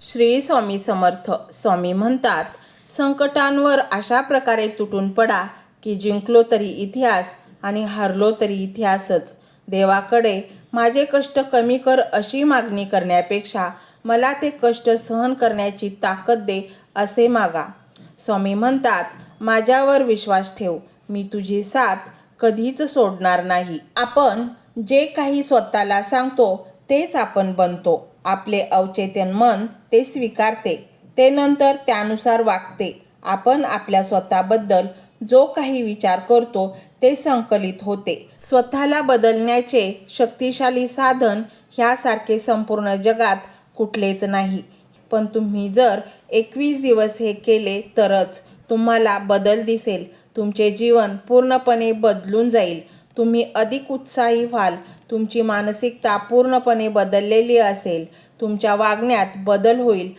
श्री स्वामी समर्थ स्वामी म्हणतात संकटांवर अशा प्रकारे तुटून पडा की जिंकलो तरी इतिहास आणि हारलो तरी इतिहासच. देवाकडे माझे कष्ट कमी कर अशी मागणी करण्यापेक्षा मला ते कष्ट सहन करण्याची ताकद दे असे मागा. स्वामी म्हणतात माझ्यावर विश्वास ठेव मी तुझी साथ कधीच सोडणार नाही. आपण जे काही स्वतःला सांगतो तेच आपण बनतो. आपले अवचेतन मन ते स्वीकारते ते नंतर त्यानुसार वागते. आपण आपल्या स्वतःबद्दल जो काही विचार करतो ते संकलित होते. स्वतःला बदलण्याचे शक्तिशाली साधन ह्यासारखे संपूर्ण जगात कुठलेच नाही. पण तुम्ही जर एकवीस दिवस हे केले तरच तुम्हाला बदल दिसेल. तुमचे जीवन पूर्णपणे बदलून जाईल. तुम्ही अधिक उत्साही व्हाल. तुमची मानसिकता पूर्णपणे बदललेली असेल. तुमच्या वागण्यात बदल होईल.